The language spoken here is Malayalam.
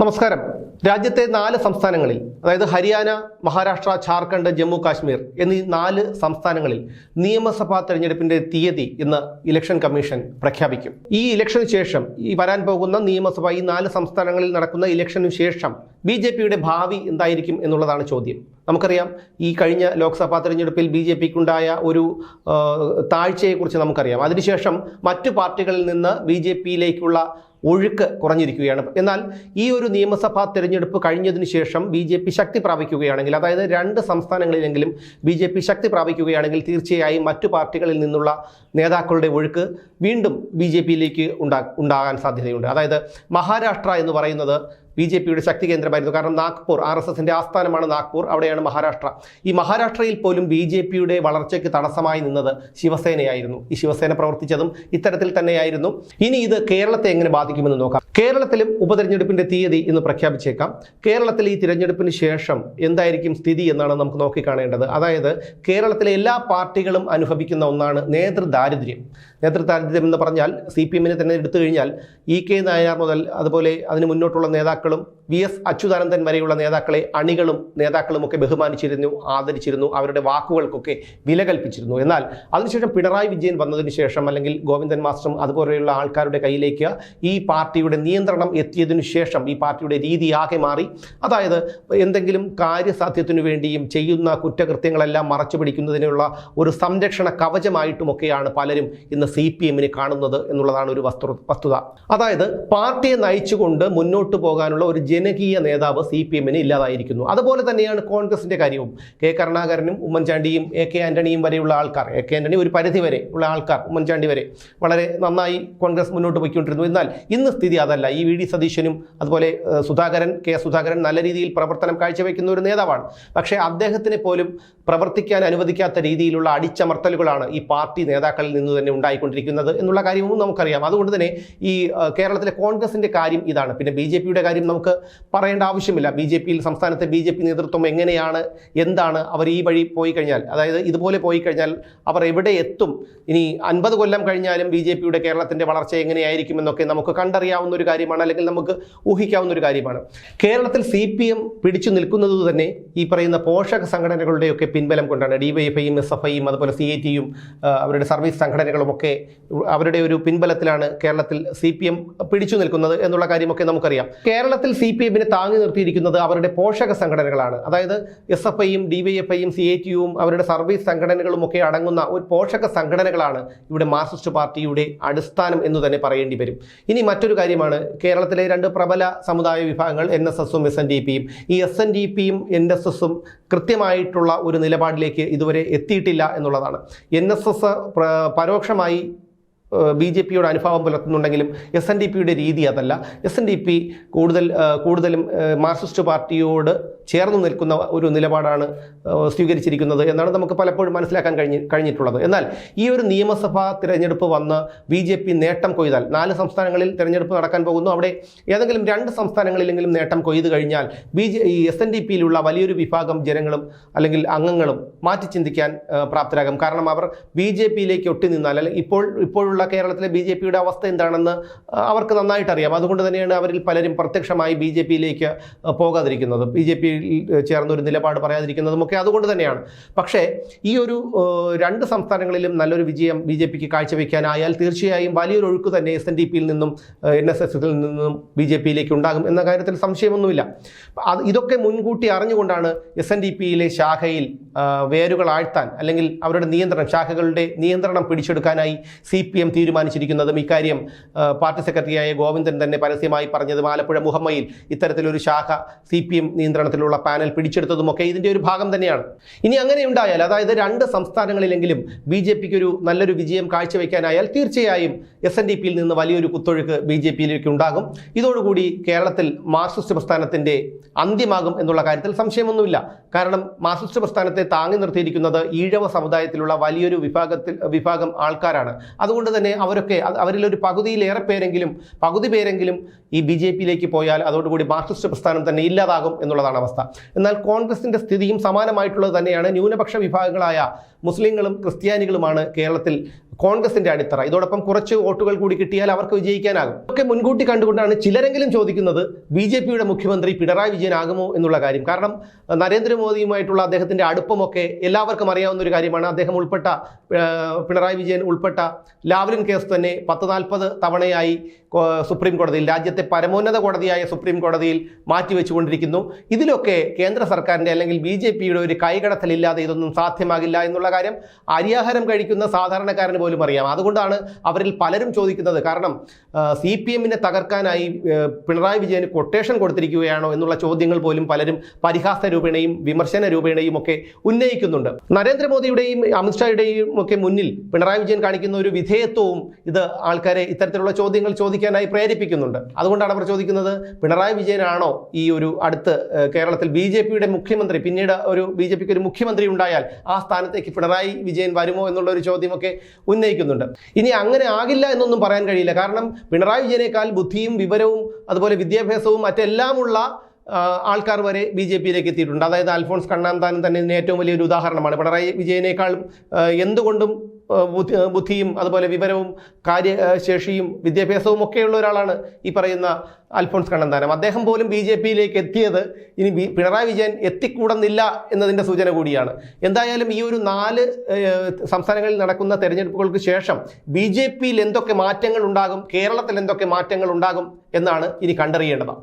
നമസ്കാരം. രാജ്യത്തെ നാല് സംസ്ഥാനങ്ങളിൽ അതായത് ഹരിയാന മഹാരാഷ്ട്ര ഝാർഖണ്ഡ് ജമ്മു കാശ്മീർ എന്നീ നാല് സംസ്ഥാനങ്ങളിൽ നിയമസഭാ തെരഞ്ഞെടുപ്പിന്റെ തീയതി ഇന്ന് ഇലക്ഷൻ കമ്മീഷൻ പ്രഖ്യാപിക്കും. ഈ ഇലക്ഷന് ശേഷം ഈ വരാൻ പോകുന്ന നിയമസഭ ഈ നാല് സംസ്ഥാനങ്ങളിൽ നടക്കുന്ന ഇലക്ഷനു ശേഷം ബി ജെ പിയുടെ ഭാവി എന്തായിരിക്കും എന്നുള്ളതാണ് ചോദ്യം. നമുക്കറിയാം ഈ കഴിഞ്ഞ ലോക്സഭാ തെരഞ്ഞെടുപ്പിൽ ബി ജെ പിക്കുണ്ടായ ഒരു താഴ്ചയെക്കുറിച്ച് നമുക്കറിയാം. അതിനുശേഷം മറ്റു പാർട്ടികളിൽ നിന്ന് ബി ജെ പിയിലേക്കുള്ള ഒഴുക്ക് കുറഞ്ഞിരിക്കുകയാണ്. എന്നാൽ ഈ ഒരു നിയമസഭാ തെരഞ്ഞെടുപ്പ് കഴിഞ്ഞതിന് ശേഷം ബി ജെ പി ശക്തി പ്രാപിക്കുകയാണെങ്കിൽ അതായത് രണ്ട് സംസ്ഥാനങ്ങളിലെങ്കിലും ബി ജെ പി ശക്തി പ്രാപിക്കുകയാണെങ്കിൽ തീർച്ചയായും മറ്റു പാർട്ടികളിൽ നിന്നുള്ള നേതാക്കളുടെ ഒഴുക്ക് വീണ്ടും ബി ജെ പിയിലേക്ക് ഉണ്ടാ ഉണ്ടാകാൻ സാധ്യതയുണ്ട്. അതായത് മഹാരാഷ്ട്ര എന്ന് പറയുന്നത് ബി ജെ പിയുടെ ശക്തി കേന്ദ്രമായിരുന്നു കാരണം നാഗ്പൂർ ആർ എസ് എസിന്റെ ആസ്ഥാനമാണ് നാഗ്പൂർ. അവിടെയാണ് മഹാരാഷ്ട്ര. ഈ മഹാരാഷ്ട്രയിൽ പോലും ബി ജെ പിയുടെ വളർച്ചയ്ക്ക് തടസ്സമായി നിന്നത് ശിവസേനയായിരുന്നു. ഈ ശിവസേന പ്രവർത്തിച്ചതും ഇത്തരത്തിൽ തന്നെയായിരുന്നു. ഇനി ഇത് കേരളത്തെ എങ്ങനെ ബാധിക്കുമെന്ന് നോക്കാം. കേരളത്തിലും ഉപതെരഞ്ഞെടുപ്പിന്റെ തീയതി ഇന്ന് പ്രഖ്യാപിച്ചേക്കാം. കേരളത്തിൽ ഈ തിരഞ്ഞെടുപ്പിന് ശേഷം എന്തായിരിക്കും സ്ഥിതി എന്നാണ് നമുക്ക് നോക്കിക്കാണേണ്ടത്. അതായത് കേരളത്തിലെ എല്ലാ പാർട്ടികളും അനുഭവിക്കുന്ന ഒന്നാണ് നേതൃദാരിദ്ര്യം. നേതൃദാരിദ്ര്യം എന്ന് പറഞ്ഞാൽ സി പി എമ്മിനെ തന്നെ എടുത്തു കഴിഞ്ഞാൽ ഇ കെ നായനാർ മുതൽ അതുപോലെ അതിന് മുന്നോട്ടുള്ള നേതാക്കളും വി എസ് അച്യുതാനന്ദൻ വരെയുള്ള നേതാക്കളെ അണികളും നേതാക്കളും ഒക്കെ ബഹുമാനിച്ചിരുന്നു ആദരിച്ചിരുന്നു അവരുടെ വാക്കുകൾക്കൊക്കെ വില കൽപ്പിച്ചിരുന്നു. എന്നാൽ അതിനുശേഷം പിണറായി വിജയൻ വന്നതിന് ശേഷം അല്ലെങ്കിൽ ഗോവിന്ദൻ മാസ്റ്ററും അതുപോലെയുള്ള ആൾക്കാരുടെ കയ്യിലേക്ക് ഈ പാർട്ടിയുടെ നിയന്ത്രണം എത്തിയതിനു ശേഷം ഈ പാർട്ടിയുടെ രീതി ആകെ മാറി. അതായത് എന്തെങ്കിലും കാര്യസാധ്യത്തിനു വേണ്ടിയും ചെയ്യുന്ന കുറ്റകൃത്യങ്ങളെല്ലാം മറച്ചു പിടിക്കുന്നതിനുള്ള ഒരു സംരക്ഷണ കവചമായിട്ടുമൊക്കെയാണ് പലരും ഇന്ന് സി പി എമ്മിന് കാണുന്നത് എന്നുള്ളതാണ് ഒരു വസ്തു വസ്തുത. അതായത് പാർട്ടിയെ നയിച്ചുകൊണ്ട് മുന്നോട്ട് പോകാനുള്ള ഒരു ജനകീയ നേതാവ് സി പി എമ്മിന് ഇല്ലാതായിരിക്കുന്നു. അതുപോലെ തന്നെയാണ് കോൺഗ്രസിന്റെ കാര്യവും. കെ കരുണാകരനും ഉമ്മൻചാണ്ടിയും എ കെ ആന്റണിയും വരെയുള്ള ആൾക്കാർ എ കെ ആന്റണി ഒരു പരിധി വരെ ഉള്ള ആൾക്കാർ ഉമ്മൻചാണ്ടി വരെ വളരെ നന്നായി കോൺഗ്രസ് മുന്നോട്ട് പോയിക്കൊണ്ടിരുന്നു. എന്നാൽ ഇന്ന് സ്ഥിതി അതല്ല. ഈ വി ഡി സതീശനും അതുപോലെ സുധാകരൻ കെ സുധാകരൻ നല്ല രീതിയിൽ പ്രവർത്തനം കാഴ്ചവെക്കുന്ന ഒരു നേതാവാണ്. പക്ഷേ അദ്ദേഹത്തിനെ പോലും പ്രവർത്തിക്കാൻ അനുവദിക്കാത്ത രീതിയിലുള്ള അടിച്ചമർത്തലുകളാണ് ഈ പാർട്ടി നേതാക്കളിൽ നിന്ന് തന്നെ ഉണ്ടായിക്കൊണ്ടിരിക്കുന്നത് എന്നുള്ള കാര്യവും നമുക്കറിയാം. അതുകൊണ്ട് തന്നെ ഈ കേരളത്തിലെ കോൺഗ്രസിന്റെ കാര്യം ഇതാണ്. പിന്നെ ബി ജെ പിയുടെ കാര്യം നമുക്ക് പറയേണ്ട ആവശ്യമില്ല. ബി ജെ പിയിൽ സംസ്ഥാനത്തെ ബി ജെ പി നേതൃത്വം എങ്ങനെയാണ് എന്താണ് അവർ ഈ വഴി പോയി കഴിഞ്ഞാൽ അതായത് ഇതുപോലെ പോയി കഴിഞ്ഞാൽ അവർ എവിടെ എത്തും? ഇനി അൻപത് കൊല്ലം കഴിഞ്ഞാലും ബി ജെ പിയുടെ കേരളത്തിന്റെ വളർച്ച എങ്ങനെയായിരിക്കുമെന്നൊക്കെ നമുക്ക് കണ്ടറിയാവുന്ന ഒരു കാര്യമാണ് അല്ലെങ്കിൽ നമുക്ക് ഊഹിക്കാവുന്ന ഒരു കാര്യമാണ്. കേരളത്തിൽ സി പി എം പിടിച്ചു നിൽക്കുന്നത് തന്നെ ഈ പറയുന്ന പോഷക സംഘടനകളുടെയൊക്കെ പിൻബലം കൊണ്ടാണ്. ഡി വൈ എസ് എഫ് ഐയും അതുപോലെ സി ഐ ടിയും അവരുടെ സർവീസ് സംഘടനകളുമൊക്കെ അവരുടെ ഒരു പിൻബലത്തിലാണ് കേരളത്തിൽ സി പി എം പിടിച്ചു നിൽക്കുന്നത് എന്നുള്ള കാര്യമൊക്കെ നമുക്കറിയാം. കേരളത്തിൽ സി പി എമ്മിനെ താങ്ങി നിർത്തിയിരിക്കുന്നത് അവരുടെ പോഷക സംഘടനകളാണ്. അതായത് എസ് എഫ് ഐയും ഡി വൈ എഫ് ഐയും സി എ ടി യുവും അവരുടെ സർവീസ് സംഘടനകളും ഒക്കെ അടങ്ങുന്ന ഒരു പോഷക സംഘടനകളാണ് ഇവിടെ മാർക്സിസ്റ്റ് പാർട്ടിയുടെ അടിസ്ഥാനം എന്ന് തന്നെ പറയേണ്ടി വരും. ഇനി മറ്റൊരു കാര്യമാണ്. കേരളത്തിലെ രണ്ട് പ്രബല സമുദായ വിഭാഗങ്ങൾ എൻ എസ് എസും എസ് എൻ ഡി പിയും ഈ എസ് എൻ ഡി പിയും എൻ എസ് എസും കൃത്യമായിട്ടുള്ള ഒരു നിലപാടിലേക്ക് ഇതുവരെ എത്തിയിട്ടില്ല എന്നുള്ളതാണ്. എൻ എസ് എസ് പരോക്ഷമായി Bye. ബി ജെ പിയോട് അനുഭാവം പുലർത്തുന്നുണ്ടെങ്കിലും എസ് എൻ ഡി പിയുടെ രീതി അതല്ല. എസ് എൻ ഡി പി കൂടുതൽ കൂടുതലും മാർക്സിസ്റ്റ് പാർട്ടിയോട് ചേർന്ന് നിൽക്കുന്ന ഒരു നിലപാടാണ് സ്വീകരിച്ചിരിക്കുന്നത് എന്നാണ് നമുക്ക് പലപ്പോഴും മനസ്സിലാക്കാൻ കഴിഞ്ഞ് കഴിഞ്ഞിട്ടുള്ളത്. എന്നാൽ ഈ ഒരു നിയമസഭാ തിരഞ്ഞെടുപ്പ് വന്ന് ബി ജെ പി നേട്ടം കൊയ്താൽ നാല് സംസ്ഥാനങ്ങളിൽ തിരഞ്ഞെടുപ്പ് നടക്കാൻ പോകുന്നു. അവിടെ ഏതെങ്കിലും രണ്ട് സംസ്ഥാനങ്ങളിലെങ്കിലും നേട്ടം കൊയ്ത് കഴിഞ്ഞാൽ ബി ജെ ഈ എസ് എൻ ഡി പിയിലുള്ള വലിയൊരു വിഭാഗം ജനങ്ങളും അല്ലെങ്കിൽ അംഗങ്ങളും മാറ്റി ചിന്തിക്കാൻ പ്രാപ്തരാകും. കാരണം അവർ ബി ജെ പിയിലേക്ക് ഒട്ടി നിന്നാൽ അല്ലെങ്കിൽ ഇപ്പോൾ ഇപ്പോഴുള്ള കേരളത്തിലെ ബി ജെ പിയുടെ അവസ്ഥ എന്താണെന്ന് അവർക്ക് നന്നായിട്ട് അറിയാം അതുകൊണ്ട് തന്നെയാണ് അവരിൽ പലരും പ്രത്യക്ഷമായി ബി ജെ പിയിലേക്ക് പോകാതിരിക്കുന്നത്. ബി ജെ പിയിൽ ചേർന്ന ഒരു നിലപാട് പറയാതിരിക്കുന്നതും ഒക്കെ അതുകൊണ്ട് തന്നെയാണ്. പക്ഷേ ഈ ഒരു രണ്ട് സംസ്ഥാനങ്ങളിലും നല്ലൊരു വിജയം ബി ജെ പിക്ക് കാഴ്ചവെക്കാനായാൽ തീർച്ചയായും വലിയൊരു ഒഴുക്ക് തന്നെ എസ് എൻ ഡി പിയിൽ നിന്നും എൻ എസ് എസിൽ നിന്നും ബി ജെ പിയിലേക്ക് ഉണ്ടാകും എന്ന കാര്യത്തിൽ സംശയമൊന്നുമില്ല. അത് ഇതൊക്കെ മുൻകൂട്ടി അറിഞ്ഞുകൊണ്ടാണ് എസ് എൻ ഡി പിയിലെ ശാഖയിൽ വേരുകൾ ആഴ്ത്താൻ അല്ലെങ്കിൽ അവരുടെ നിയന്ത്രണം ശാഖകളുടെ നിയന്ത്രണം പിടിച്ചെടുക്കാനായി സി പി എം തീരുമാനിച്ചിരിക്കുന്നതും ഇക്കാര്യം പാർട്ടി സെക്രട്ടറിയായ ഗോവിന്ദൻ തന്നെ പരസ്യമായി പറഞ്ഞതും ആലപ്പുഴ മുഹമ്മയിൽ ഇത്തരത്തിലൊരു ശാഖ സി പി എം നിയന്ത്രണത്തിലുള്ള പാനൽ പിടിച്ചെടുത്തതുമൊക്കെ ഇതിന്റെ ഒരു ഭാഗം തന്നെയാണ്. ഇനി അങ്ങനെ ഉണ്ടായാൽ അതായത് രണ്ട് സംസ്ഥാനങ്ങളിലെങ്കിലും ബി ജെ പിക്ക് ഒരു നല്ലൊരു വിജയം കാഴ്ചവെക്കാനായാൽ തീർച്ചയായും എസ് എൻ ഡി പിയിൽ നിന്ന് വലിയൊരു കുത്തൊഴുക്ക് ബി ജെ പിയിലേക്ക് ഉണ്ടാകും. ഇതോടുകൂടി കേരളത്തിൽ മാർക്സിസ്റ്റ് പ്രസ്ഥാനത്തിന്റെ അന്ത്യമാകും എന്നുള്ള കാര്യത്തിൽ സംശയമൊന്നുമില്ല. കാരണം മാർക്സിസ്റ്റ് പ്രസ്ഥാനത്തെ താങ്ങി നിർത്തിയിരിക്കുന്നത് ഈഴവ സമുദായത്തിലുള്ള വലിയൊരു വിഭാഗത്തിൽ വിഭാഗം ആൾക്കാരാണ്. അതുകൊണ്ട് തന്നെ അവരൊക്കെ അവരിലൊരു പകുതിയിലേറെ പേരെങ്കിലും പകുതി പേരെങ്കിലും ഈ ബി ജെ പിയിലേക്ക് പോയാൽ അതോടുകൂടി മാർക്സിസ്റ്റ് പ്രസ്ഥാനം തന്നെ ഇല്ലാതാകും എന്നുള്ളതാണ് അവസ്ഥ. എന്നാൽ കോൺഗ്രസിന്റെ സ്ഥിതിയും സമാനമായിട്ടുള്ളത് തന്നെയാണ് ന്യൂനപക്ഷ വിഭാഗങ്ങളായ മുസ്ലിങ്ങളും ക്രിസ്ത്യാനികളുമാണ് കേരളത്തിൽ കോൺഗ്രസിന്റെ അടിത്തറ. ഇതോടൊപ്പം കുറച്ച് വോട്ടുകൾ കൂടി കിട്ടിയാൽ അവർക്ക് വിജയിക്കാനാകും. ഒക്കെ മുൻകൂട്ടി കണ്ടുകൊണ്ടാണ് ചിലരെങ്കിലും ചോദിക്കുന്നത് ബി ജെ പിയുടെ മുഖ്യമന്ത്രി പിണറായി വിജയനാകുമോ എന്നുള്ള കാര്യം. കാരണം നരേന്ദ്രമോദിയുമായിട്ടുള്ള അദ്ദേഹത്തിന്റെ അടുപ്പമൊക്കെ എല്ലാവർക്കും അറിയാവുന്ന ഒരു കാര്യമാണ്. അദ്ദേഹം ഉൾപ്പെട്ട പിണറായി വിജയൻ ഉൾപ്പെട്ട ലാവ്ലിൻ കേസ് തന്നെ പത്ത് നാൽപ്പത് തവണയായി സുപ്രീം കോടതിയിൽ രാജ്യത്തെ പരമോന്നത കോടതിയായ സുപ്രീം കോടതിയിൽ മാറ്റിവെച്ചുകൊണ്ടിരിക്കുന്നു. ഇതിലൊക്കെ കേന്ദ്ര സർക്കാരിന്റെ അല്ലെങ്കിൽ ബി ജെ പിയുടെ ഒരു കൈകടത്തലില്ലാതെ ഇതൊന്നും സാധ്യമാകില്ല എന്നുള്ള കാര്യം അരിയാഹാരം കഴിക്കുന്ന സാധാരണക്കാരന് പോലും അറിയാം. അതുകൊണ്ടാണ് അവരിൽ പലരും ചോദിക്കുന്നത്. കാരണം സി പി എമ്മിനെ തകർക്കാനായി പിണറായി വിജയന് കൊട്ടേഷൻ കൊടുത്തിരിക്കുകയാണോ എന്നുള്ള ചോദ്യങ്ങൾ പോലും പലരും പരിഹാസ രൂപേണയും വിമർശന രൂപേണയും ഒക്കെ ഉന്നയിക്കുന്നുണ്ട്. നരേന്ദ്രമോദിയുടെയും അമിത്ഷായുടെയും ഒക്കെ മുന്നിൽ പിണറായി വിജയൻ കാണിക്കുന്ന ഒരു വിധേയത്വവും ഇത് ആൾക്കാരെ ഇത്തരത്തിലുള്ള ചോദ്യങ്ങൾ ചോദിക്കാനായി പ്രേരിപ്പിക്കുന്നുണ്ട്. അതുകൊണ്ടാണ് അവർ ചോദിക്കുന്നത് പിണറായി വിജയനാണോ ഈ ഒരു അടുത്ത് കേരളത്തിൽ ബി ജെ പിയുടെ മുഖ്യമന്ത്രി? പിന്നീട് ഒരു ബി ജെ പിക്ക് ഒരു മുഖ്യമന്ത്രി ഉണ്ടായാൽ ആ സ്ഥാനത്തേക്ക് പിണറായി വിജയൻ വരുമോ എന്നുള്ള ഒരു ചോദ്യമൊക്കെ ഉന്നയിക്കുന്നുണ്ട്. ഇനി അങ്ങനെ ആകില്ല എന്നൊന്നും പറയാൻ കഴിയില്ല. കാരണം പിണറായി വിജയനേക്കാൾ ബുദ്ധിയും വിവരവും അതുപോലെ വിദ്യാഭ്യാസവും മറ്റെല്ലാമുള്ള ആൾക്കാർ വരെ ബി ജെ പിയിലേക്ക് എത്തിയിട്ടുണ്ട്. അതായത് അൽഫോൺസ് കണ്ണാന്താനം തന്നെ ഏറ്റവും വലിയൊരു ഉദാഹരണമാണ്. പിണറായി വിജയനേക്കാളും എന്തുകൊണ്ടും ബുദ്ധി ബുദ്ധിയും അതുപോലെ വിവരവും കാര്യശേഷിയും വിദ്യാഭ്യാസവും ഒക്കെയുള്ള ഒരാളാണ് ഈ പറയുന്ന അൽഫോൺസ് കണ്ണന്താനം. അദ്ദേഹം പോലും ബി ജെ പിയിലേക്ക് എത്തിയത് ഇനി പിണറായി വിജയൻ എത്തിക്കൂടുന്നില്ല എന്നതിന്റെ സൂചന കൂടിയാണ്. എന്തായാലും ഈ ഒരു നാല് സംസ്ഥാനങ്ങളിൽ നടക്കുന്ന തെരഞ്ഞെടുപ്പുകൾക്ക് ശേഷം ബി ജെ പിയിൽ എന്തൊക്കെ മാറ്റങ്ങൾ ഉണ്ടാകും കേരളത്തിൽ എന്തൊക്കെ മാറ്റങ്ങൾ ഉണ്ടാകും എന്നാണ് ഇനി കണ്ടറിയേണ്ടത്.